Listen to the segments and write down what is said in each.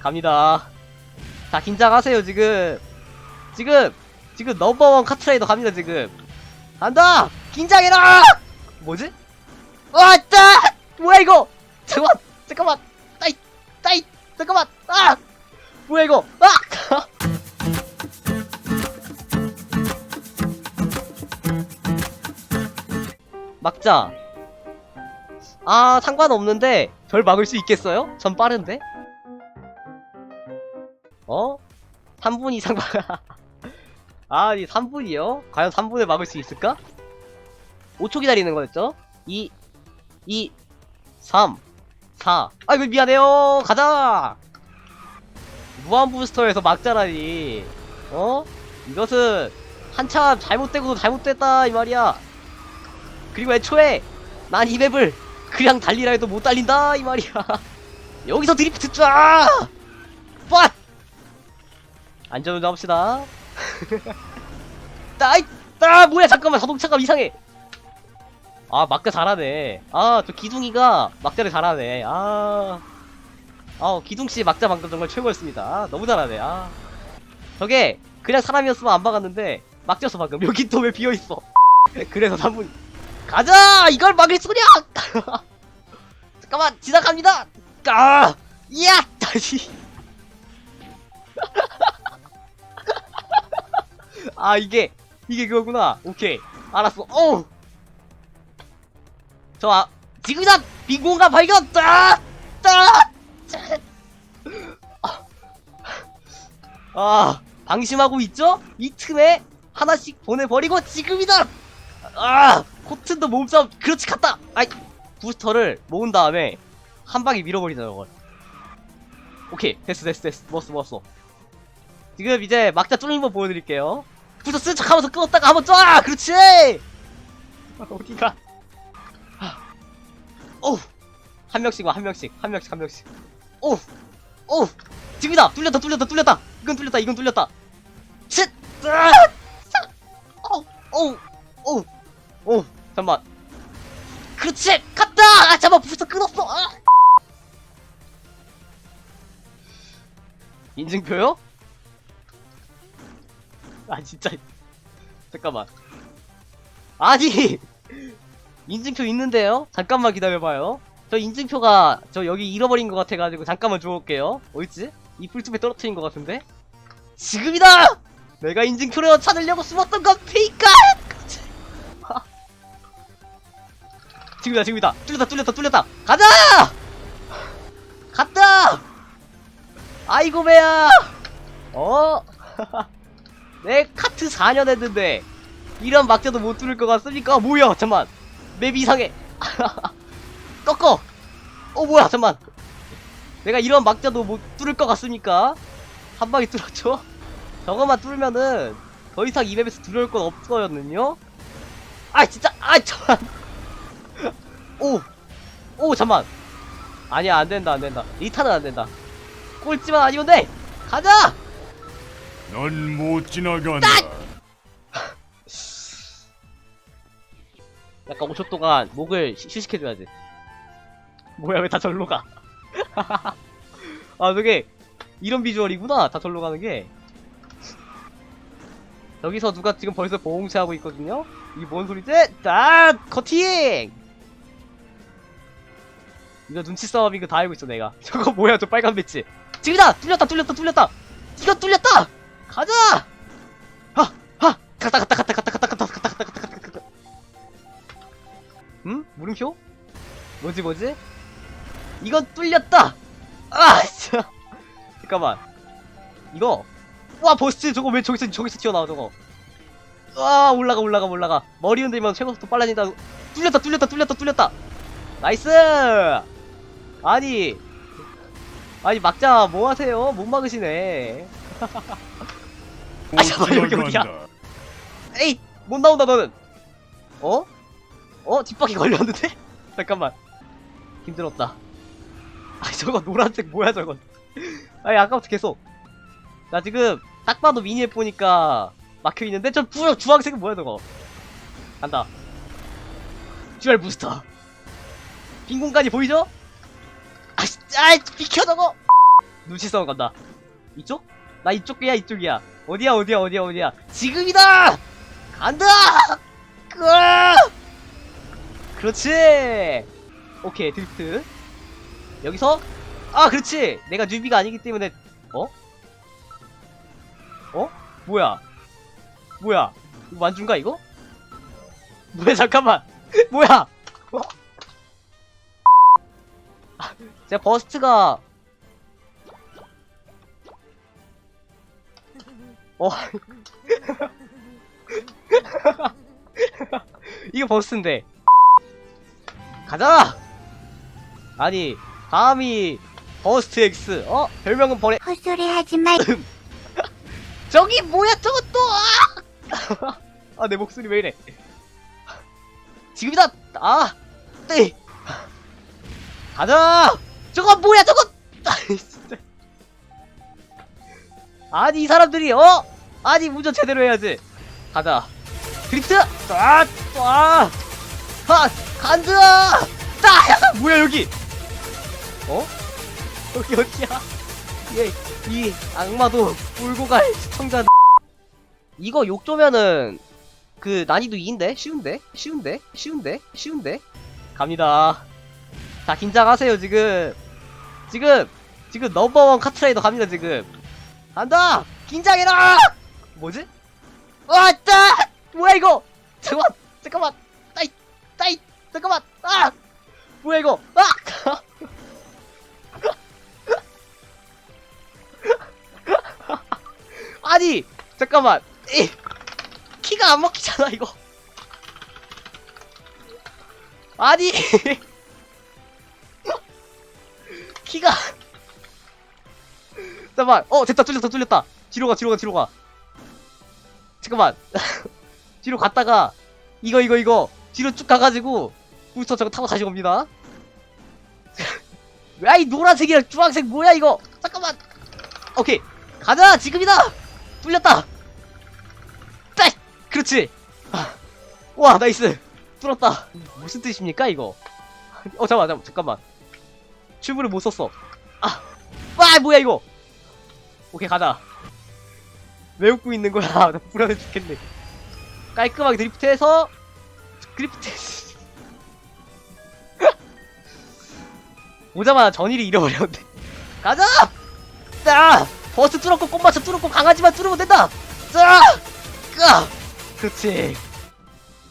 갑니다. 자, 긴장하세요, 지금. 지금, 지금 넘버원 카트라이더 갑니다, 지금. 간다! 긴장해라! 뭐지? 왔다! 뭐야, 이거! 잠깐만! 잠깐만! 따이! 따이! 잠깐만! 아! 뭐야, 이거! 아! 막자. 아, 상관없는데, 절 막을 수 있겠어요? 전 빠른데? 어? 3분 이상 막, 아, 이 3분이요? 과연 3분에 막을 수 있을까? 5초 기다리는 거였죠? 2, 2, 3, 4. 아이고, 미안해요! 가자! 무한 부스터에서 막자라니. 어? 이것은 한참 잘못되고도 잘못됐다, 이 말이야. 그리고 애초에 난 이 맵을 그냥 달리라 해도 못 달린다 이 말이야 여기서 드리프트 쫙 빠! 안전운전 합시다 따이 따 뭐야 잠깐만 자동차가 이상해 아 막대 잘하네 아 저 기둥이가 막대를 잘하네 아 아우 기둥씨 막자 방금 정말 최고였습니다 아, 너무 잘하네 아 저게 그냥 사람이었으면 안 박았는데 막혔어 방금 여기 또 왜 비어있어 그래서 3분 가자! 이걸 막을 소냐! 잠깐만, 지나갑니다! 아! 이야! 다시! 아, 이게, 이게 그거구나. 오케이. 알았어. 어우! 저, 아, 지금이다! 빈 공간 발견! 따! 따! 아, 방심하고 있죠? 이 틈에 하나씩 보내버리고 지금이다! 아! 코튼도 몸싸움 그렇지 갔다! 아이 부스터를 모은 다음에 한 방에 밀어버리자 저걸 오케이 됐어 됐어 됐어 먹었어 먹었어 지금 이제 막자 뚫는 거 보여드릴게요 부스터 쓴 척하면서 끊었다가 한번 쫙 그렇지! 어디가 오우 한 명씩 와 한 명씩 한 명씩 한 명씩 오우 오우 지금이다 뚫렸다 뚫렸다 뚫렸다 이건 뚫렸다 이건 뚫렸다 쉿! 으아! 어우 어우 어우 오, 잠만. 그렇지! 갔다! 아, 잠만, 부스터 끊었어! 아! 인증표요? 아, 진짜. 잠깐만. 아니! 인증표 있는데요? 잠깐만 기다려봐요. 저 인증표가, 저 여기 잃어버린 것 같아가지고, 잠깐만 주워올게요. 어딨지? 이 풀숲에 떨어뜨린 것 같은데? 지금이다! 내가 인증표를 찾으려고 숨었던 건 페이크! 지금이다 지금이다 뚫렸다 뚫렸다 뚫렸다 가자 갔다 아이고 배야 어? 내 카트 4년 했는데 이런 막자도 못 뚫을 것 같습니까? 뭐야 잠만 맵 이상해 꺾어 어 뭐야 잠만 내가 이런 막자도 못 뚫을 것 같습니까? 한 방에 뚫었죠? 저거만 뚫으면은 더 이상 이 맵에서 들어올 건 없어였는요? 아 진짜 아 잠만 오! 오, 잠만! 아니야, 안 된다, 안 된다. 리타는 안 된다. 꼴찌만 아니면 돼! 가자! 넌 못 지나간다. 약간 5초 동안 목을 쉬- 휴식해줘야지. 뭐야, 왜 다 절로 가? 아, 저게, 이런 비주얼이구나. 다 절로 가는 게. 여기서 누가 지금 벌써 보홍채 하고 있거든요? 이게 뭔 소리지? 자, 커팅! 이거 눈치 싸움 이거 다 알고 있어, 내가. 저거 뭐야, 저 빨간 배치. 지금이다! 뚫렸다, 뚫렸다, 뚫렸다! 이거 뚫렸다! 가자! 하! 하! 갔다, 갔다, 갔다, 갔다, 갔다, 갔다, 갔다, 갔다, 갔다, 갔다, 갔다. 응? 물음표? 뭐지, 뭐지? 이건 뚫렸다! 아, 진짜. 잠깐만. 이거. 와, 버스 저거 왜 저기서, 저기서 튀어나와, 저거. 와, 올라가, 올라가, 올라가. 머리 흔들면 최고 속도 빨라진다. 뚫렸다, 뚫렸다, 뚫렸다, 뚫렸다. 나이스! 아니. 아니, 막자, 뭐 하세요? 못 막으시네. 못 아, 잠깐만, 여기 어디야? 에이! 못 나온다, 너는! 어? 어? 뒷바퀴 걸렸는데? 잠깐만. 힘들었다. 아, 저거 노란색 뭐야, 저건. 아니, 아까부터 계속. 나 지금, 딱 봐도 미니앱 보니까 막혀 있는데, 저 부, 주황색은 뭐야, 저거. 간다. 듀얼 부스터. 빈 공간이 보이죠? 아, 씨, 아이, 비켜, 저거! 눈치 싸움 간다. 이쪽? 나 이쪽이야 이쪽이야. 어디야 어디야 어디야 어디야. 지금이다. 간다. 으아! 그렇지. 오케이 드리프트. 여기서 아 그렇지. 내가 뉴비가 아니기 때문에 어? 어? 뭐야? 뭐야? 이거 완준가 이거? 뭐야 잠깐만. 뭐야? 어? 아, 제가 버스트가 어. 이거 버스인데 가자! 아니 감히 버스트 X 어? 별명은 버레 헛소리 하지 말. 저기 뭐야 저것도 아 내 목소리 왜 이래? 지금이다! 아 네. 가자! 저거 뭐야 저거 아니 이 사람들이 어? 아니 운전 제대로 해야지. 가자. 드리프트! 아아. 간다! 따 뭐야 여기? 어? 여기 어디야? 얘 이 악마도 울고 갈 시청자. 이거 욕조면은 그 난이도 2인데? 쉬운데? 쉬운데? 쉬운데? 쉬운데? 갑니다. 자 긴장하세요 지금. 지금 지금 넘버원 카트라이더 갑니다 지금 간다! 긴장해라! 뭐지? 왔다! 뭐야 이거? 잠깐만 잠깐만! 따이 따이 잠깐만! 아! 뭐야 이거? 아! 아니! 잠깐만! 이 키가 안 먹히잖아 이거. 아니! 키가 잠깐만. 어 됐다. 뚫렸다. 뚫렸다. 뒤로 가 뒤로 가 뒤로 가. 잠깐만. 뒤로 갔다가 이거 이거 이거 뒤로 쭉 가가지고 부스터 저거 타고 다시 옵니다. 야이 노란색이랑 주황색 뭐야 이거? 잠깐만. 오케이. 가자. 지금이다. 뚫렸다. 따이 그렇지. 아, 와 나이스. 뚫었다. 무슨 뜻입니까 이거? 어 잠깐만 잠깐만. 튜브를 못 썼어. 아 와, 뭐야 이거 오케이 가자. 왜 웃고 있는 거야? 나 불안해 죽겠네. 깔끔하게 드리프트해서 드리프트. 오자마자 전일이 잃어버렸는데 가자! 자! 버스 뚫었고 꽃마차 뚫었고 강아지만 뚫으면 된다! 자! 까! 그렇지.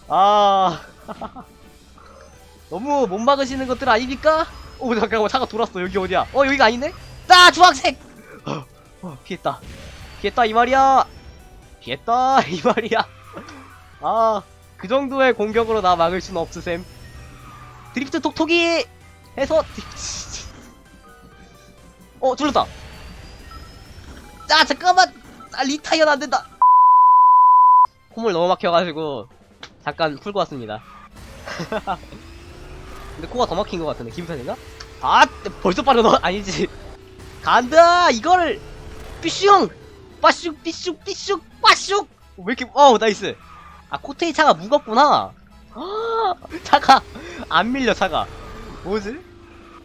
아. 너무 못 막으시는 것들 아닙니까? 오 잠깐만 차가 돌았어. 여기 어디야? 어 여기가 아니네? 나 주황색 어, 어 피했다. 피했다 이 말이야. 피했다 이 말이야. 아 그 정도의 공격으로 나 막을 수는 없으셈. 드리프트 톡톡이 해서 어 뚫렸다. 아 잠깐만. 아 리타이어는 안 된다. 콧물 너무 막혀가지고 잠깐 풀고 왔습니다. 근데 코가 더 막힌 것 같은데 기분 탓인가? 아 벌써 빠르너 아니지. 간다! 이거를 삐슝! 빠슉 삐슉 삐슉 빠슉 왜 이렇게 어 나이스! 아 코테이 차가 무겁구나. 아, 차가 안 밀려 차가. 뭐지?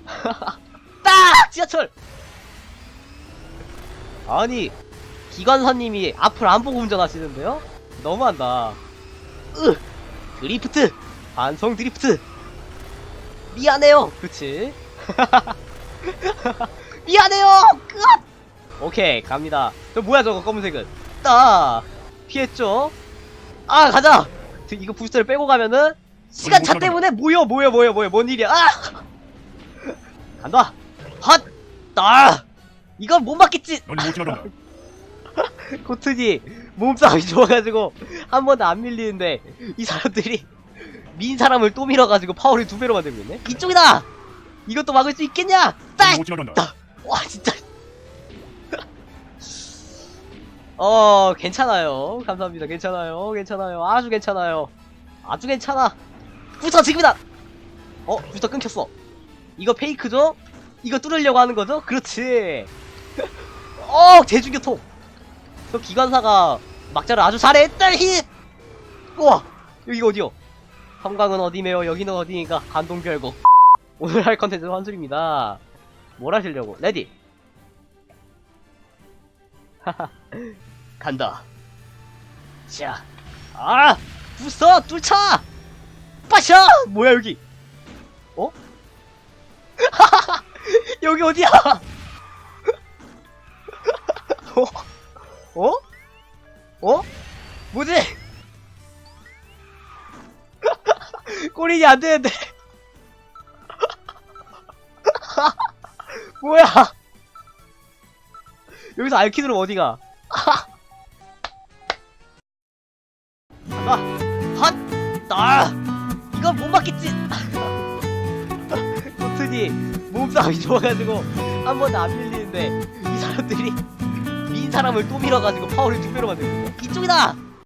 딱! 지하철! 아니 기관사님이 앞을 안 보고 운전하시는데요? 너무한다. 으! 드리프트! 반성 드리프트! 미안해요! 그치? 미안해요! 끝 오케이 갑니다. 저 뭐야 저거 검은색은? 따! 피했죠? 아 가자! 저 이거 부스터를 빼고 가면은 시간 차 때문에 뭐여 뭐여 뭐여 뭐여. 뭔 일이야? 아! 간다. 핫따! 이건 못 맞겠지. 지나간다. 코트니 몸싸움이 좋아가지고 한 번도 안 밀리는데 이 사람들이 민 사람을 또 밀어가지고 파워를 두 배로 만들고 있네. 이쪽이다! 이것도 막을 수 있겠냐? 넌못 지나간다. 딱와 진짜 어 괜찮아요. 감사합니다. 괜찮아요. 괜찮아요. 아주 괜찮아요. 아주 괜찮아. 부터 지금이다. 어 부터 끊겼어. 이거 페이크죠? 이거 뚫으려고 하는 거죠? 그렇지. 어 대중교통. 저 기관사가 막자를 아주 잘해 딸히! 우와 여기가 어디요? 섬광은 어디매요 여기는 감동 결국 오늘 할 컨텐츠는 환술입니다. 뭘 하시려고? 레디 간다. 자, 아, 부숴, 뚫자. 빠샤. 뭐야 여기? 어? 여기 어디야? 어? 어? 어? 뭐지? 꼬리이 안 되는데. 뭐야? 여기서 알키 누르면 어디가? 몸싸움이 좋아가지고 한 번도 안 밀리는데 이 사람들이 민 사람을 또 밀어가지고 파워를 두 배로 만들고 이쪽이다.